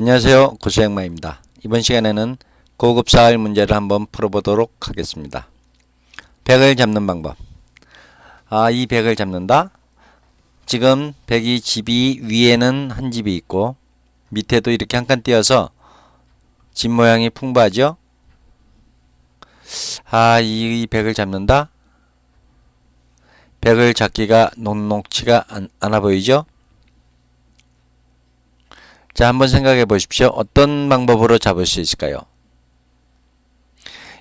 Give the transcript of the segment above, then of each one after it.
안녕하세요. 고수행마입니다. 이번 시간에는 고급 사활 문제를 한번 풀어보도록 하겠습니다. 백을 잡는 방법. 아, 이 백을 잡는다? 지금 백이 집이 위에는 한 집이 있고 밑에도 이렇게 한 칸 띄어서 집 모양이 풍부하죠? 아, 이 백을 잡는다? 백을 잡기가 녹록치가 않, 않아 보이죠? 자, 한번 생각해 보십시오. 어떤 방법으로 잡을 수 있을까요?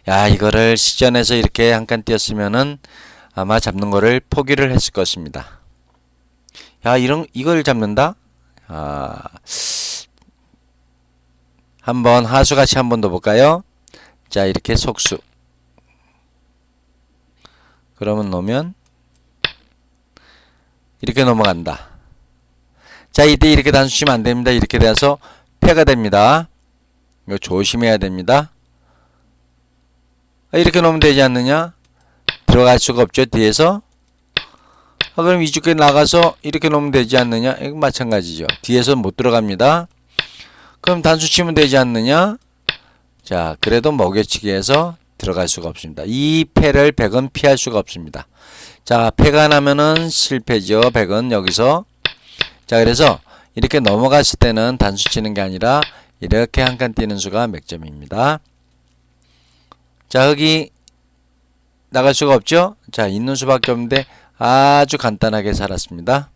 야, 이거를 시전에서 이렇게 한 칸 띄었으면은 아마 잡는 거를 포기를 했을 것입니다. 야, 이런, 이걸 잡는다? 아, 한번 하수같이 한 번 더 볼까요? 자, 이렇게 속수. 그러면 놓으면 이렇게 넘어간다. 자, 이때 이렇게 단수 치면 안 됩니다. 이렇게 돼서 패가 됩니다. 이거 조심해야 됩니다. 아, 이렇게 놓으면 되지 않느냐? 들어갈 수가 없죠, 뒤에서. 아, 그럼 이쪽에 나가서 이렇게 놓으면 되지 않느냐? 이거 마찬가지죠. 뒤에서 못 들어갑니다. 그럼 단수 치면 되지 않느냐? 자, 그래도 먹여치기해서 들어갈 수가 없습니다. 이 패를 100은 피할 수가 없습니다. 자, 패가 나면은 실패죠. 100은 여기서 자, 그래서 이렇게 넘어갔을 때는 단수 치는 게 아니라 이렇게 한 칸 뛰는 수가 몇 점입니다. 자, 여기 나갈 수가 없죠? 자, 있는 수밖에 없는데 아주 간단하게 살았습니다.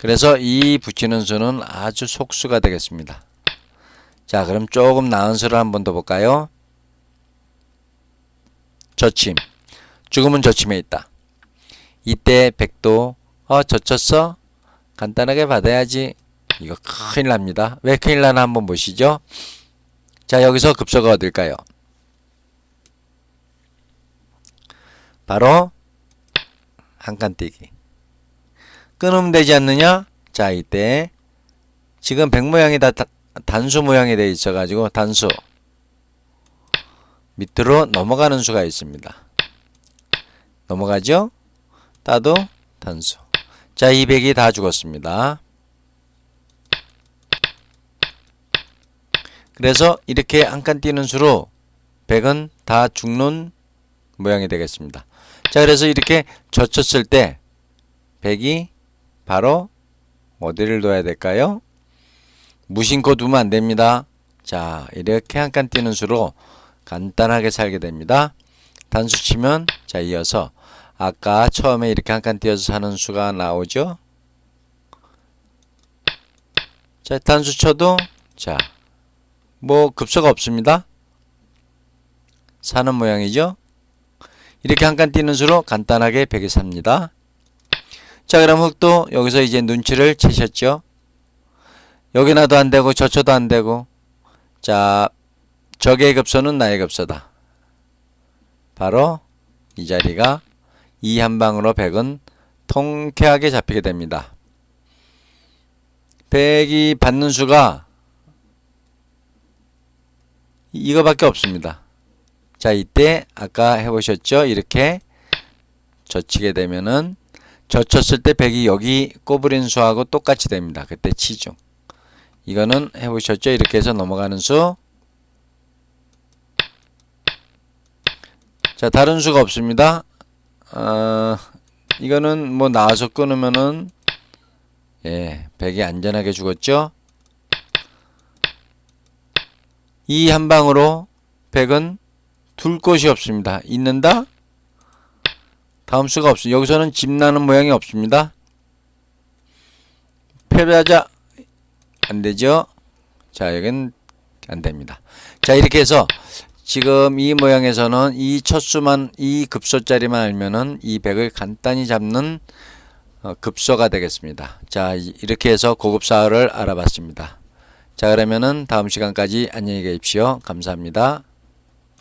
그래서 이 붙이는 수는 아주 속수가 되겠습니다. 자, 그럼 조금 나은 수를 한 번 더 볼까요? 저침. 죽음은 저침에 있다. 이때 백도 어, 젖혔어? 간단하게 받아야지. 이거 큰일 납니다. 왜 큰일 나나 한번 보시죠. 자, 여기서 급소가 어딜까요? 바로 한칸 띄기. 끊으면 되지 않느냐? 자, 이때 지금 백 모양이 다 단수 모양이 되어 있어 가지고 단수 밑으로 넘어가는 수가 있습니다. 넘어가죠? 따도 단수. 자, 이 백이 다 죽었습니다. 그래서 이렇게 한칸 띄는 수로 백은 다 죽는 모양이 되겠습니다. 자, 그래서 이렇게 젖혔을 때 백이 바로 어디를 둬야 될까요? 무심코 두면 안 됩니다. 자, 이렇게 한칸 띄는 수로 간단하게 살게 됩니다. 단수 치면 자, 이어서 아까 처음에 이렇게 한 칸 띄어서 사는 수가 나오죠. 자, 단수 쳐도 자, 뭐 급소가 없습니다. 사는 모양이죠. 이렇게 한 칸 띄는 수로 간단하게 백이 삽니다. 자, 그럼 흑도 여기서 이제 눈치를 채셨죠. 여기 나도 안 되고 저쳐도 안 되고 자, 적의 급소는 나의 급소다. 바로 이 자리가 이 한 방으로 백은 통쾌하게 잡히게 됩니다. 백이 받는 수가 이거밖에 없습니다. 자, 이때 아까 해보셨죠? 이렇게 젖히게 되면은 젖혔을 때 백이 여기 꼬부린 수하고 똑같이 됩니다. 그때 치중. 이거는 해보셨죠? 이렇게 해서 넘어가는 수. 자, 다른 수가 없습니다. 어, 이거는 뭐 나와서 끊으면은 예, 백이 안전하게 죽었죠. 이 한 방으로 백은 둘 곳이 없습니다. 있는다? 다음 수가 없어. 여기서는 집 나는 모양이 없습니다. 패배하자. 안 되죠? 자, 여긴 안 됩니다. 자, 이렇게 해서 지금 이 모양에서는 이 첫 수만 이 급소짜리만 알면은 이 백을 간단히 잡는 어, 급소가 되겠습니다. 자, 이- 이렇게 해서 고급 사활을 알아봤습니다. 자, 그러면은 다음 시간까지 안녕히 계십시오. 감사합니다.